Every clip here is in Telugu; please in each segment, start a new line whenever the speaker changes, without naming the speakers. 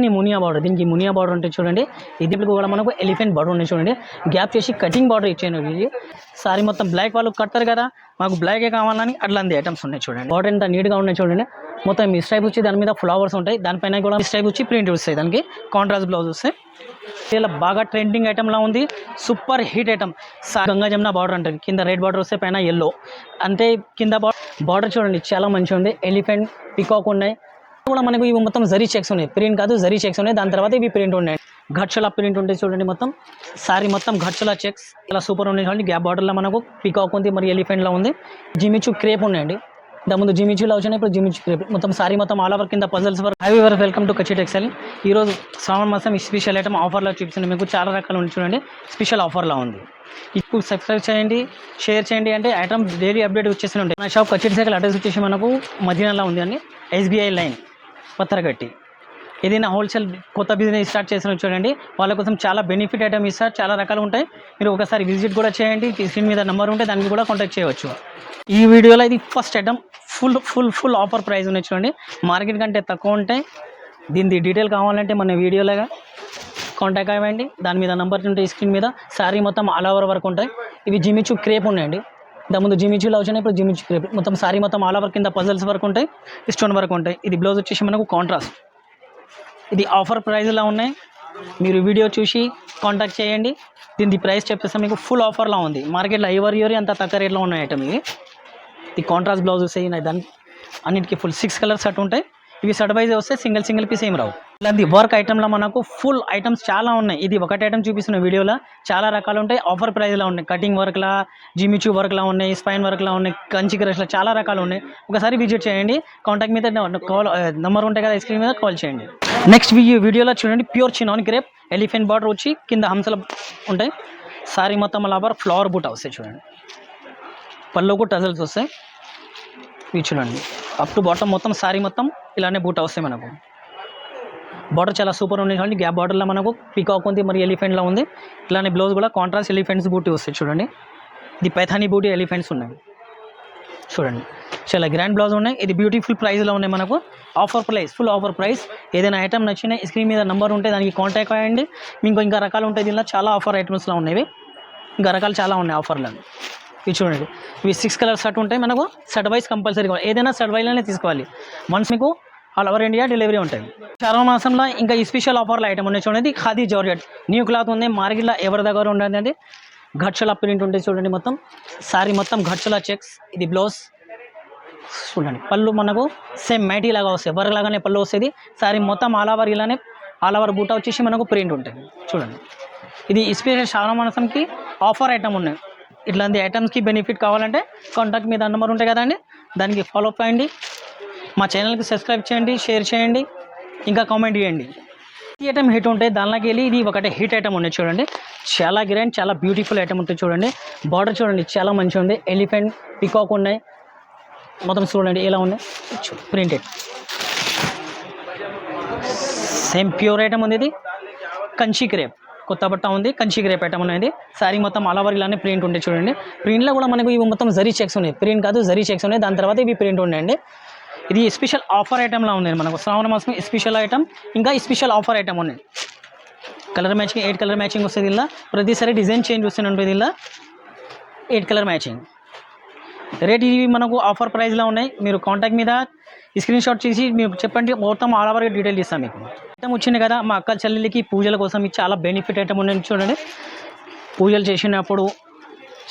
దాన్ని మునియా బార్డర్ దీనికి మునియా బార్డర్ ఉంటే చూడండి ఇది కూడా మనకు ఎలిఫెంట్ బార్డర్ ఉంది చూడండి. గ్యాప్ చేసి కటింగ్ బార్డర్ ఇచ్చాను ఇది. సారీ మొత్తం బ్లాక్ వాళ్ళు కడతారు కదా మాకు బ్లాకే కావాలని అట్లాంటి ఐటమ్స్ ఉన్నాయి చూడండి. బార్డర్ ఎంత నీట్గా ఉన్నాయి చూడండి. మొత్తం మిస్ టైప్ వచ్చి దాని మీద ఫ్లవర్స్ ఉంటాయి. దానిపైన కూడా స్ట్రైప్ వచ్చి ప్రింట్ వస్తాయి. దానికి కాంట్రాస్ట్ బ్లౌజ్ వస్తాయి. ఇలా బాగా ట్రెండింగ్ ఐటమ్ లా ఉంది. Super hit item Ganga Jamuna border అంటారు. కింద రెడ్ బార్డర్ వస్తే పైన ఎల్లో అంటే కింద బార్డర్ చూడండి చాలా మంచిగా ఉంది. ఎలిఫెంట్ పికాక్ ఉన్నాయి. కూడా మనకు ఇవి మొత్తం జరీ చెక్స్ ఉన్నాయి. ప్రింట్ కాదు జరీ చెక్స్ ఉన్నాయి. దాని తర్వాత ఇవి ప్రింట్ ఉన్నాయి. ఘర్షల ప్రింట్ ఉంటే చూడండి మొత్తం. సారీ మొత్తం ఘర్షల చెక్స్. ఇలా సూపర్ ఉన్నాయి చూడండి. గ్యాప్ బార్డర్లో మనకు పికాక్ ఉంది మరి ఎలిఫెంట్లో ఉంది. జిమిచు క్రేప్ ఉన్నాయండి. దాని ముందు జిమిచూలో వచ్చినాయి ఇప్పుడు జిమిచు క్రేప్. మొత్తం సారీ మొత్తం ఆల్ ఓవర్ కింద పజల్స్ వరకు. హై వర్ వెల్కమ్ టు కచ్చి టెక్సైల్ ఈ రోజు శ్రావణ మాసం ఈ స్పెషల్ ఐటమ్ ఆఫర్లో చూపిస్తుంది. మీకు చాలా రకాలు ఉంది చూడండి. స్పెషల్ ఆఫర్లో ఉంది. ఇప్పుడు సబ్స్క్రైబ్ చేయండి షేర్ చేయండి. అంటే ఐటమ్ డైలీ అప్డేట్ వచ్చేసి ఉంటాయి. నా షాప్ కచ్చి సైకిల్ అడ్రస్ వచ్చేసి మనకు మదీనాలో ఉంది అండి. ఎస్బీఐ లైన్ పత్తరగట్టి ఏదైనా హోల్సేల్ కొత్త బిజినెస్ స్టార్ట్ చేసిన చూడండి. వాళ్ళ కోసం చాలా బెనిఫిట్ ఐటమ్ ఇస్తారు చాలా రకాలు ఉంటాయి. మీరు ఒకసారి విజిట్ కూడా చేయండి. స్క్రీన్ మీద నెంబర్ ఉంటే దానికి కూడా కాంటాక్ట్ చేయవచ్చు. ఈ వీడియోలో ఇది first item. Full full full offer price ఉన్నాయి చూడండి. మార్కెట్ కంటే తక్కువ ఉంటాయి. దీని డీటెయిల్ కావాలంటే మన వీడియోలాగా కాంటాక్ట్ అవ్వండి. దాని మీద నెంబర్ ఉంటాయి స్క్రీన్ మీద. శారీ మొత్తం ఆల్ ఓవర్ వరకు ఉంటాయి. ఇవి జిమిచు క్రేప్ ఉన్నాయండి. దాని ముందు జిమిచూలో వచ్చినాయి ఇప్పుడు జిమ్ క్రేప్ మొత్తం సారీ మొత్తం ఆల్ ఓవర్ కింద పజల్స్ వరకు ఉంటాయి స్టోన్ వరకు ఉంటాయి. ఇది బ్లౌజ్ వచ్చేసి మనకు కాంట్రాస్ట్ ఇది ఆఫర్ ప్రైస్లో ఉన్నాయి. మీరు వీడియో చూసి కాంటాక్ట్ చేయండి. దీని ప్రైస్ చెప్పేస్తే మీకు ఫుల్ ఆఫర్లో ఉంది. మార్కెట్లో ఐవర్ ఎవరి అంత తక్కువ రేట్లో ఉన్నాయి ఐటమ్ ఇవి. ఇది కాంట్రాస్ట్ బ్లౌజెస్ అయినాయి దానికి అన్నిటికీ ఫుల్ సిక్స్ కలర్స్ అటు ఉంటాయి. ఇవి సర్వైజ్ వస్తే సింగిల్ సింగిల్ పీస్ ఏం రావు. ఇలాంటి వర్క్ ఐటెంలో మనకు ఫుల్ ఐటమ్స్ చాలా ఉన్నాయి. ఇది ఒకటి ఐటమ్ చూపిస్తున్న వీడియోలో చాలా రకాలు ఉంటాయి. ఆఫర్ ప్రైస్లో ఉన్నాయి. కటింగ్ వర్క్లా జిమిచూ వర్క్లా ఉన్నాయి స్పైన్ వర్క్లా ఉన్నాయి కంచి క్రష్లా చాలా రకాలు ఉన్నాయి. ఒకసారి విజిట్ చేయండి. కాంటాక్ట్ మీద కాల్ నెంబర్ ఉంటాయి కదా స్క్రీన్ మీద కాల్ చేయండి. నెక్స్ట్ వీడియోలో చూడండి. Pure chinon crepe elephant border వచ్చి కింద హంసలు ఉంటాయి. సారీ మొత్తం లాభర్ ఫ్లవర్ బూట్ వస్తాయి చూడండి. పళ్ళుకు టజల్స్ వస్తాయి. ఇవి చూడండి. అప్ టు బాటమ్ మొత్తం సారీ మొత్తం ఇలానే బూట్ వస్తాయి మనకు. బార్డర్ చాలా సూపర్ ఉంది చూడండి. గ్యాప్ బార్డర్లో మనకు పీకాక్ ఉంది మరి ఎలిఫెంట్లో ఉంది. ఇలానే బ్లౌజ్ కూడా కాంట్రాస్ట్ ఎలిఫెంట్స్ బూటీ వస్తాయి చూడండి. ఇది పైథానీ బూటీ ఎలిఫెంట్స్ ఉన్నాయి. చూడండి. చాలా గ్రాండ్ బ్లౌజ్ ఉన్నాయి. ఇది బ్యూటిఫుల్ ప్రైస్లో ఉన్నాయి మనకు. Offer price full offer price ఏదైనా ఐటమ్ నచ్చినా స్క్రీన్ మీద నెంబర్ ఉంటే దానికి కాంటాక్ట్ అయ్యండి. మీకు ఇంకా రకాలు ఉంటాయి దీనిలో చాలా ఆఫర్ ఐటమ్స్లో ఉన్నాయి ఇంకా రకాలు చాలా ఉన్నాయి ఆఫర్లు ఇవి చూడండి. ఇవి సిక్స్ కలర్స్ షర్ట్ ఉంటాయి. మనకు షర్ట్ వైస్ కంపల్సరీ ఏదైనా షర్ట్ వైజ్లోనే తీసుకోవాలి. వన్స్ మీకు ఆల్ ఓవర్ ఇండియా డెలివరీ ఉంటుంది చర్మ మాసంలో ఇంకా ఈ స్పెషల్ ఆఫర్లో ఐటమ్ ఉన్నాయి చూడండి. ఖాదీ జార్జెట్. న్యూ క్లాత్ ఉంది. మార్కెట్లో ఎవరి దగ్గర ఉండదు అది ఘర్షల ప్రింట్ ఉంటుంది చూడండి మొత్తం. సారీ మొత్తం ఘర్షల చెక్స్ ఇది బ్లౌజ్ చూడండి. పళ్ళు మనకు సేమ్ మైటీ లాగా వస్తాయి. వర్క్ లాగానే పళ్ళు వస్తుంది సారీ మొత్తం ఆల్ ఓవర్ ఇలానే ఆల్ ఓవర్ బూటా వచ్చేసి మనకు ప్రింట్ ఉంటుంది చూడండి. ఇది స్పెషల్ శ్రావణ మాసంకి ఆఫర్ ఐటమ్ ఉన్నాయి. ఇట్లాంటి ఐటమ్స్కి బెనిఫిట్ కావాలంటే కాంటాక్ట్ మీద నెంబర్ ఉంటాయి కదండి. దానికి ఫాలో అప్ అయ్యండి మా ఛానల్కి సబ్స్క్రైబ్ చేయండి షేర్ చేయండి ఇంకా కామెంట్ చేయండి ఈ ఐటమ్ హిట్ ఉంటాయి దానిలోకి వెళ్ళి ఇది ఒకటే హిట్ ఐటమ్ ఉంది చూడండి. చాలా గ్రాండ్ చాలా బ్యూటిఫుల్ ఐటమ్ ఉంటుంది చూడండి. బార్డర్ చూడండి చాలా మంచిగా ఉంది. ఎలిఫెంట్ పికాక్ ఉన్నాయి. మొత్తం చూడండి ఎలా ఉన్నాయి ప్రింటెడ్ సేమ్ ప్యూర్ ఐటమ్ ఉంది ఇది. కంచి క్రేప్ కొత్త బట్ట ఉంది కంచి గ్రేప్ ఐటమ్ అనేది. శారీ మొత్తం ఆల్ ఇలానే ప్రింట్ ఉండే చూడండి. ప్రింట్లో కూడా మనకు ఇవి మొత్తం జరీ చెక్స్ ఉన్నాయి. ప్రింట్ కాదు జరీ చెక్స్ ఉన్నాయి. దాని తర్వాత ఇవి ప్రింట్ ఉండండి ఇది స్పెషల్ ఆఫర్ ఐటమ్లా ఉంది మనకు. శ్రావణ మాసం స్పెషల్ ఐటమ్ ఇంకా స్పెషల్ ఆఫర్ ఐటమ్ ఉన్నాయి. Colour matching eight colour matching వస్తుంది ఇలా. ప్రతిసారి డిజైన్ చేంజ్ వస్తూనే ఉంటుంది ఇలా. ఎయిట్ కలర్ మ్యాచింగ్ రేట్ ఇవి మనకు ఆఫర్ ప్రైస్లో ఉన్నాయి. మీరు కాంటాక్ట్ మీద స్క్రీన్ షాట్ చేసి మీరు చెప్పండి. మొత్తం ఆల్ ఓవర్గా డీటెయిల్ ఇస్తాం మీకు. ఐటమ్ వచ్చింది కదా మా అక్క చెల్లెలకి పూజల కోసం చాలా బెనిఫిట్ ఐటమ్ ఉన్నాయి చూడండి. పూజలు చేసినప్పుడు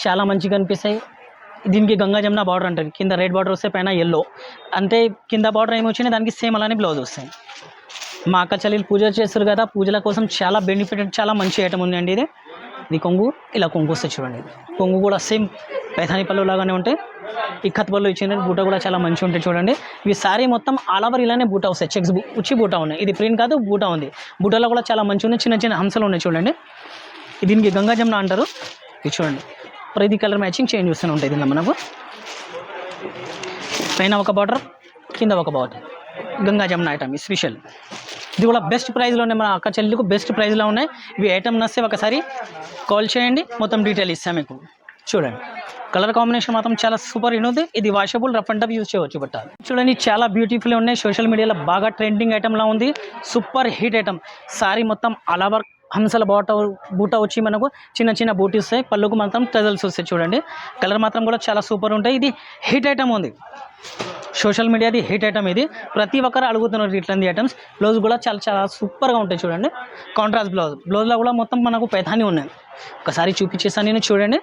చాలా మంచిగా అనిపిస్తాయి. దీనికి గంగా జమున బార్డర్ అంటారు. కింద రెడ్ బార్డర్ వస్తే పైన ఎల్లో అంటే కింద బార్డర్ ఏమి వచ్చినాయి దానికి సేమ్ అలానే బ్లౌజ్ వస్తాయి. మా అక్క చెల్లెలు పూజలు చేస్తారు కదా పూజల కోసం చాలా బెనిఫిట్ చాలా మంచి ఐటమ్ ఉందండి ఇది. ఇది కొంగు ఇలా కొంగు వస్తుంది చూడండి. కొంగు కూడా సేమ్ పైథాని పళ్ళు లాగానే ఉంటాయి ఇక్కత్ పళ్ళు ఇచ్చిన బూట కూడా చాలా మంచిగా ఉంటాయి చూడండి. ఇవి సారీ మొత్తం ఆల్ ఓవర్ ఇలానే బూట వస్తాయి చెక్స్ ఉచ్చి బూట ఉన్నాయి. ఇది ప్రింట్ కాదు బూట ఉంది. బూటలో కూడా చాలా మంచిగా ఉన్నాయి చిన్న చిన్న హంసలు ఉన్నాయి చూడండి. దీనికి గంగా జమున అంటారు. ఇది చూడండి. ప్రతి కలర్ మ్యాచింగ్ చేంజ్ వస్తూనే ఉంటాయి దీనిలో మనకు. పైన ఒక బార్డర్ కింద ఒక border. Ganga Jamuna item special. ఇది కూడా బెస్ట్ ప్రైస్లో ఉన్నాయి మన అక్క చెల్లికి బెస్ట్ ప్రైస్లో ఉన్నాయి. ఇవి ఐటమ్ నస్తే ఒకసారి కాల్ చేయండి. మొత్తం డీటెయిల్ ఇస్తాం మీకు. చూడండి. కలర్ కాంబినేషన్ మాత్రం చాలా సూపర్ ఉంది. ఇది washable rough and tough use చేయవచ్చు బట్ట. చూడండి చాలా బ్యూటిఫుల్ ఉన్నాయి. సోషల్ మీడియాలో బాగా ట్రెండింగ్ ఐటమ్ లా ఉంది. సూపర్ హిట్ ఐటమ్ సారీ మొత్తం అలా హంసల బాట బూట వచ్చి మనకు చిన్న చిన్న బూటీ వస్తాయి పళ్ళుకు మాత్రం టజల్స్ వస్తాయి చూడండి. కలర్ మాత్రం కూడా చాలా సూపర్ ఉంటాయి. ఇది హిట్ ఐటమ్ ఉంది. సోషల్ మీడియాది హిట్ ఐటమ్ ఇది. ప్రతి ఒక్కరు అడుగుతున్నారు ఇట్లాంటి ఐటమ్స్ బ్లౌజ్ కూడా చాలా చాలా సూపర్గా ఉంటాయి చూడండి. కాంట్రాస్ట్ బ్లౌజ్ బ్లౌజ్లో కూడా మొత్తం మనకు పెదాని ఉన్నాయి. ఒకసారి చూపించేసాను నేను చూడండి.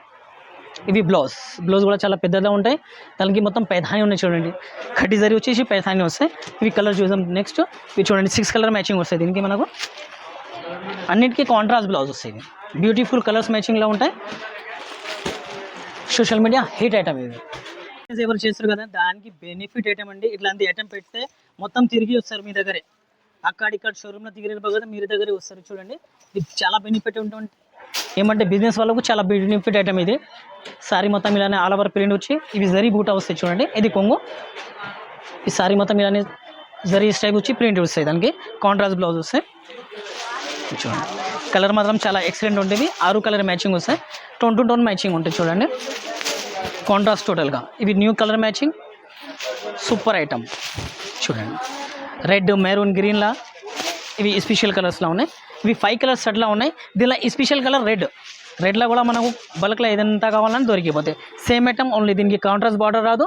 ఇవి బ్లౌజ్ బ్లౌజ్ కూడా చాలా పెద్దగా ఉంటాయి. దానికి మొత్తం పైథాని ఉన్నాయి చూడండి. కటిజరీ వచ్చేసి పైథాని వస్తాయి. ఇవి కలర్ చూద్దాం నెక్స్ట్ ఇవి చూడండి సిక్స్ కలర్ మ్యాచింగ్ వస్తాయి. దీనికి మనకు అన్నిటికీ కాంట్రాస్ట్ బ్లౌజ్ వస్తాయి. బ్యూటిఫుల్ కలర్స్ మ్యాచింగ్లో ఉంటాయి. సోషల్ మీడియా హీట్ ఐటమ్ ఇది ఎవరు చేస్తారు కదా దానికి బెనిఫిట్ ఐటమ్ అండి. ఇట్లాంటి ఐటమ్ పెడితే మొత్తం తిరిగి వస్తారు మీ దగ్గరే. అక్కడ ఇక్కడ షోరూమ్లో తిరిగి కదా మీరు దగ్గరే వస్తారు చూడండి. ఇది చాలా బెనిఫిట్ ఉంటుంది. ఏమంటే బిజినెస్ వాళ్ళకు చాలా బెనిఫిట్ ఐటమ్ ఇది. సారీ మొత్తం ఇలానే ఆల్ ఓవర్ ప్రింట్ వచ్చి ఇవి జరీ బూట వస్తాయి చూడండి. ఇది కొంగు. ఈ సారీ మొత్తం ఇలానే జరీ స్టైప్ వచ్చి ప్రింట్ వస్తాయి దానికి. కాంట్రాస్ట్ బ్లౌజ్ వస్తాయి. చూడండి. కలర్ మాత్రం చాలా ఎక్సలెంట్ ఉంటుంది. ఆరు కలర్ మ్యాచింగ్ వస్తాయి. టోన్ టు టోన్ మ్యాచింగ్ ఉంటుంది చూడండి. కాంట్రాస్ట్ టోటల్గా ఇవి new colour matching super item చూడండి. రెడ్ మెరూన్ గ్రీన్లా ఇవి స్పెషల్ కలర్స్లో ఉన్నాయి. ఇవి ఫైవ్ కలర్స్ సెట్లా ఉన్నాయి. దీనిలో స్పెషల్ కలర్ రెడ్ రెడ్లో కూడా మనకు బల్క్లో ఏదంతా కావాలని దొరికిపోతాయి. సేమ్ ఐటమ్ ఓన్లీ దీనికి కాంట్రాస్ట్ బార్డర్ రాదు.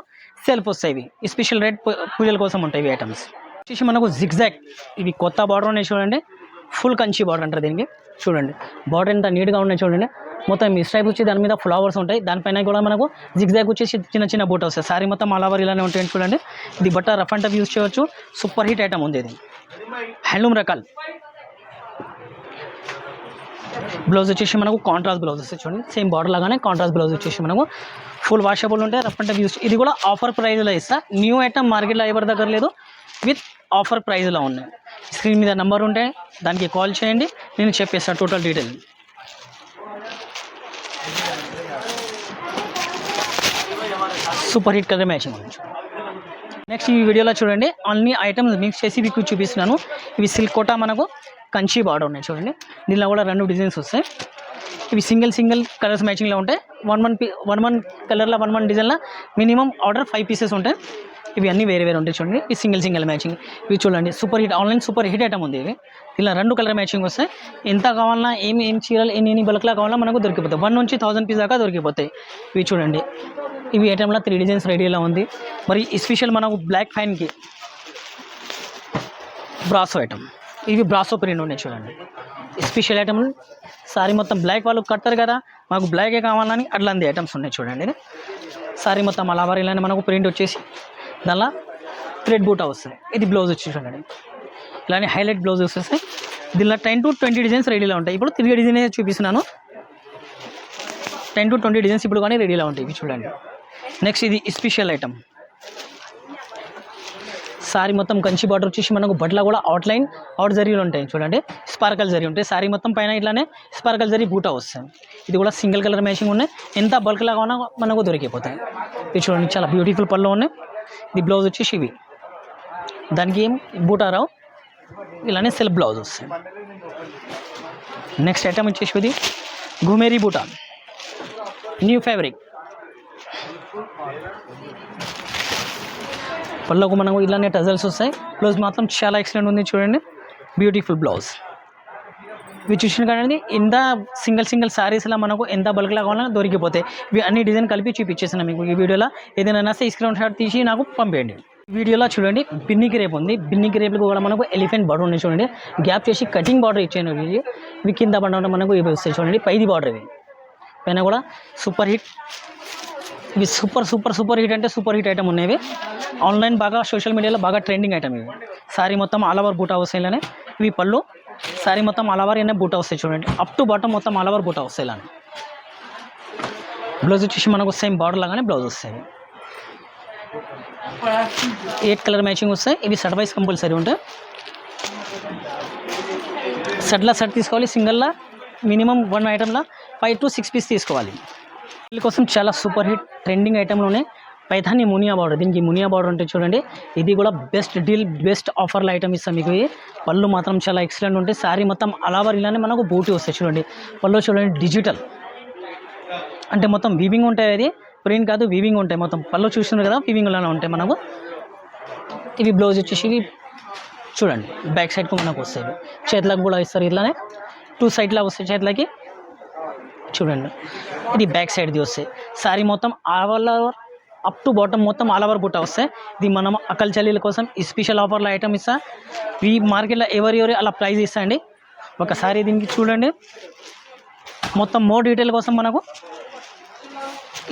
సెల్ఫ్ వస్తాయి ఇవి. స్పెషల్ రెడ్ పూజల కోసం ఉంటాయి ఇవి ఐటమ్స్ వచ్చేసి మనకు జిగ్జాగ్ ఇవి కొత్త బార్డర్ ఉన్నాయి చూడండి. ఫుల్ కంచి బార్డర్ అంటారు దీనికి. చూడండి బార్డర్ ఎంత నీట్గా ఉన్నాయి చూడండి. మొత్తం మిస్ స్ట్రైప్ వచ్చి దాని మీద ఫ్లవర్స్ ఉంటాయి. దానిపైన కూడా మనకు జిగ్జాగ్ వచ్చేసి చిన్న చిన్న బూట వస్తాయి. సారీ మొత్తం అలావర్ ఇలానే ఉంటాయి చూడండి. ఇది బట్ట రఫ్ అండ్ టఫ్ యూజ్ చేయవచ్చు సూపర్ హిట్ ఐటమ్ ఉంది ఇది. హ్యాండ్లూమ్ రకాలు బ్లౌజ్ వచ్చేసి మనకు కాంట్రాస్ట్ బ్లౌజ్ వస్తాయి చూడండి. సేమ్ బార్డర్ లాగానే కాంట్రాస్ట్ బ్లౌజ్ వచ్చేసి మనకు ఫుల్ వాషబుల్ ఉంటాయి. రఫ్ అండ్ టఫ్ యూస్ ఇది కూడా ఆఫర్ ప్రైస్లో ఇస్తా. న్యూ ఐటమ్ మార్కెట్లో ఎవరి దగ్గర లేదు. విత్ ఆఫర్ ప్రైస్లో ఉన్నాయి. స్క్రీన్ మీద నెంబర్ ఉంటే దానికి కాల్ చేయండి. నేను చెప్పేస్తాను total detail. Super hit colour matching ఉంది నెక్స్ట్ ఈ వీడియోలో చూడండి. అన్ని ఐటమ్స్ మిక్స్ చేసి మీకు చూపిస్తున్నాను. ఇవి సిల్క్ కోటా మనకు కంచి బార్డర్ ఉన్నాయి చూడండి. దీనిలో కూడా రెండు డిజైన్స్ వస్తాయి. ఇవి సింగిల్ సింగిల్ కలర్స్ మ్యాచింగ్లో ఉంటాయి. వన్ వన్ వన్ వన్ కలర్లో వన్ వన్ డిజైన్లో మినిమం ఆర్డర్ ఫైవ్ పీసెస్ ఉంటాయి. ఇవి అన్నీ వేరే వేరే ఉంటాయి చూడండి. ఈ సింగిల్ సింగిల్ మ్యాచింగ్. ఇవి చూడండి super hit online super hit item ఉంది ఇవి. ఇలా రెండు కలర్ మ్యాచింగ్ వస్తాయి ఎంత కావాలన్నా ఏమి ఏం చీరలు ఎన్ని ఎన్ని బల్క్లా కావాలన్నా మనకు దొరికిపోతాయి. వన్ నుంచి థౌసండ్ పీస్ దాకా దొరికిపోతాయి ఇవి చూడండి. ఇవి ఐటెంలో త్రీ డిజైన్స్ రెడీలో ఉంది. మరి స్పెషల్ మనకు బ్లాక్ ఫైన్కి బ్రాసో ఐటమ్ ఇవి బ్రాసో ప్రింట్ ఉన్నాయి చూడండి. స్పెషల్ ఐటమ్ సారీ మొత్తం బ్లాక్ వాళ్ళు కడతారు కదా మాకు బ్లాకే కావాలని అట్లాంటి ఐటమ్స్ ఉన్నాయి చూడండి. సారీ మొత్తం అలా ఇలానే మనకు ప్రింట్ వచ్చేసి దానిలో థ్రెడ్ బూటా వస్తుంది ఇది బ్లౌజ్ వచ్చి చూడండి. ఇలానే హైలైట్ బ్లౌజ్ వస్తాయి దీనిలో టెన్ టు ట్వంటీ డిజైన్స్ రెడీలో ఉంటాయి. ఇప్పుడు త్రీ డిజైన్ చూపిస్తున్నాను. టెన్ టు ట్వంటీ డిజైన్స్ ఇప్పుడు కానీ రెడీలో ఉంటాయి. ఇవి చూడండి. నెక్స్ట్ ఇది స్పెషల్ ఐటమ్ సారీ మొత్తం కంచి బార్డర్ వచ్చేసి మనకు బట్ల కూడా అవుట్లైన్ అవుట్ జరీలు ఉంటాయి. చూడండి. స్పార్కల్ జరీ ఉంటాయి. సారీ మొత్తం పైన ఇట్లానే స్పార్కల్ జరీ బూటా వస్తాయి ఇది కూడా సింగిల్ కలర్ మ్యాచింగ్ ఉన్నాయి. ఎంత బల్క్ లాగా ఉన్నా మనకు దొరికిపోతాయి. ఇది చూడండి చాలా బ్యూటిఫుల్ పళ్ళు ఉన్నాయి. ఇది బ్లౌజ్ వచ్చేసి ఇవి దానికి ఏం బూటారావు ఇలానే సెల్ఫ్ బ్లౌజ్ వస్తాయి. నెక్స్ట్ ఐటమ్ వచ్చేసి ఇది గుమేరీ బూటా. న్యూ ఫ్యాబ్రిక్ పళ్ళకు మనకు ఇలానే టజల్స్ వస్తాయి. బ్లౌజ్ మాత్రం చాలా ఎక్సలెంట్ ఉంది చూడండి. బ్యూటిఫుల్ బ్లౌజ్ ఇవి చూసిన కానీ ఎంత సింగిల్ సింగిల్ సారీస్లో మనకు ఎంత బల్క్లా కావాలన్నా దొరికిపోతాయి. ఇవి అన్ని డిజైన్ కలిపి చూపించేసాను మీకు ఈ వీడియోలో ఏదైనా నస్తే స్క్రీన్ షాట్ తీసి నాకు పంపేయండి. వీడియోలో చూడండి బిన్నికి రేపు ఉంది. బిన్నికి రేపులకు కూడా మనకు ఎలిఫెంట్ బార్డర్ ఉంది చూడండి. గ్యాప్ చేసి కటింగ్ బార్డర్ ఇచ్చాను ఇవి కింద పడడం మనకు ఇవి వస్తాయి చూడండి. పైది బార్డర్ ఇవి. పైన కూడా సూపర్ హిట్ ఇవి సూపర్ సూపర్ సూపర్ హిట్ అంటే సూపర్ హిట్ ఐటమ్ ఉన్నాయి ఆన్లైన్ బాగా సోషల్ మీడియాలో బాగా ట్రెండింగ్ ఐటమ్ ఇవి. సారీ మొత్తం ఆల్ ఓవర్ బూటా వస్తాయి ఇవి పళ్ళు సారీ మొత్తం ఆల్ అనే బూట వస్తాయి చూడండి. అప్ టు బాటమ్ మొత్తం ఆల్ బూట వస్తాయి ఇలా బ్లౌజ్ వచ్చేసి మనకు సేమ్ బార్డర్ లాగానే బ్లౌజ్ వస్తాయి. ఎయిట్ కలర్ మ్యాచింగ్ వస్తాయి. ఇవి సెట్ వైస్ కంపల్సరీ ఉంటాయి సెట్లా సెట్ తీసుకోవాలి సింగిల్లా మినిమం వన్ ఐటమ్లా ఫైవ్ టు సిక్స్ పీస్ తీసుకోవాలి. వీళ్ళ కోసం చాలా సూపర్ హిట్ ట్రెండింగ్ ఐటెంలోనే పైథాని మునియా బార్డర్ దీనికి మునియా బార్డర్ అంటే చూడండి ఇది కూడా బెస్ట్ డీల్ బెస్ట్ ఆఫర్ల ఐటమ్ ఇస్తాం మీకు పళ్ళు మాత్రం చాలా ఎక్సలెంట్ ఉంటాయి. శారీ మొత్తం అలావర్ ఇలానే మనకు బూటీ వస్తాయి చూడండి. పళ్ళు చూడండి డిజిటల్ అంటే మొత్తం వీవింగ్ ఉంటాయి అది. ప్రింట్ కాదు వీవింగ్ ఉంటాయి మొత్తం. పళ్ళు చూస్తున్నారు కదా వీవింగ్లోనే ఉంటాయి మనకు. ఇవి బ్లౌజ్ వచ్చేసి ఇవి చూడండి బ్యాక్ సైడ్కి మనకు వస్తాయి చేతులకు కూడా ఇస్తారు ఇట్లానే. టూ సైడ్లా వస్తాయి చేతులకి. చూడండి ఇది బ్యాక్ సైడ్ది వస్తాయి. శారీ మొత్తం all over up to bottom మొత్తం ఆల్ ఓవర్ బుట్ట వస్తాయి ఇది మనం అక్కల చల్లీల కోసం ఈ స్పెషల్ ఆఫర్లో ఐటమ్ ఇస్తా. ఈ మార్కెట్లో ఎవరి అలా ప్రైస్ ఇస్తా అండి. ఒకసారి దీనికి చూడండి. మొత్తం మోర్ డీటెయిల్ కోసం మనకు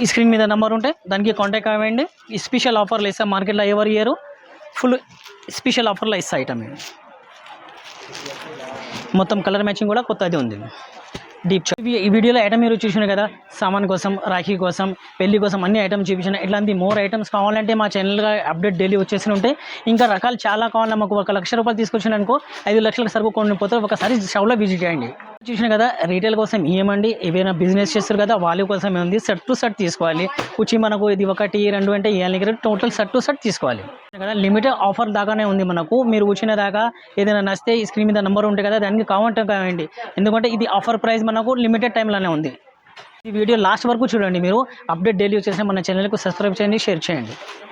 ఈ స్క్రీన్ మీద నెంబర్ ఉంటే దానికి కాంటాక్ట్ అవ్వండి. ఈ స్పెషల్ ఆఫర్లు ఇస్తా మార్కెట్లో ఎవరి ఇయర్ ఫుల్ స్పెషల్ ఆఫర్లో ఇస్తా ఐటమ్ మొత్తం కలర్ మ్యాచింగ్ కూడా కొత్తది ఉంది. డీప్ ఈ వీడియోలో ఐటమ్ మీరు చూసినారు కదా సామాన్ కోసం రాఖీ కోసం పెళ్ళి కోసం అన్ని ఐటమ్స్ చూపించిన ఇట్లాంటి మోర్ ఐటమ్స్ కావాలంటే మా ఛానల్గా అప్డేట్ డైలీ వచ్చేసి ఉంటాయి ఇంకా రకాలు చాలా కావాలి. మాకు ఒక లక్ష రూపాయలు తీసుకొచ్చిన అనుకో ఐదు లక్షలకు సరుకు కొన్ని పోతే ఒకసారి షాప్లో విజిట్ చేయండి. చూసిన కదా రీటైల్ కోసం ఏమండి? ఏవైనా బిజినెస్ చేస్తారు కదా వాళ్ళ కోసం ఏముంది? సెట్ టు సెట్ తీసుకోవాలి. వచ్చి మనకు ఇది ఒకటి రెండు అంటే ఇవ్వాలి టోటల్ సెట్ టు సెట్ తీసుకోవాలి. కదా లిమిటెడ్ ఆఫర్ దాకానే ఉంది మనకు. మీరు వచ్చిన దాకా ఏదైనా నచ్చితే ఈ స్క్రీన్ మీద నెంబర్ ఉంటుంది కదా దానికి కామెంట్ కావండి. ఎందుకంటే ఇది ఆఫర్ ప్రైస్ మనకు లిమిటెడ్ టైంలోనే ఉంది. ఈ వీడియో లాస్ట్ వరకు చూడండి మీరు. అప్డేట్ డైలీ వచ్చేసి మన ఛానల్కు సబ్స్క్రైబ్ చేయండి షేర్ చేయండి.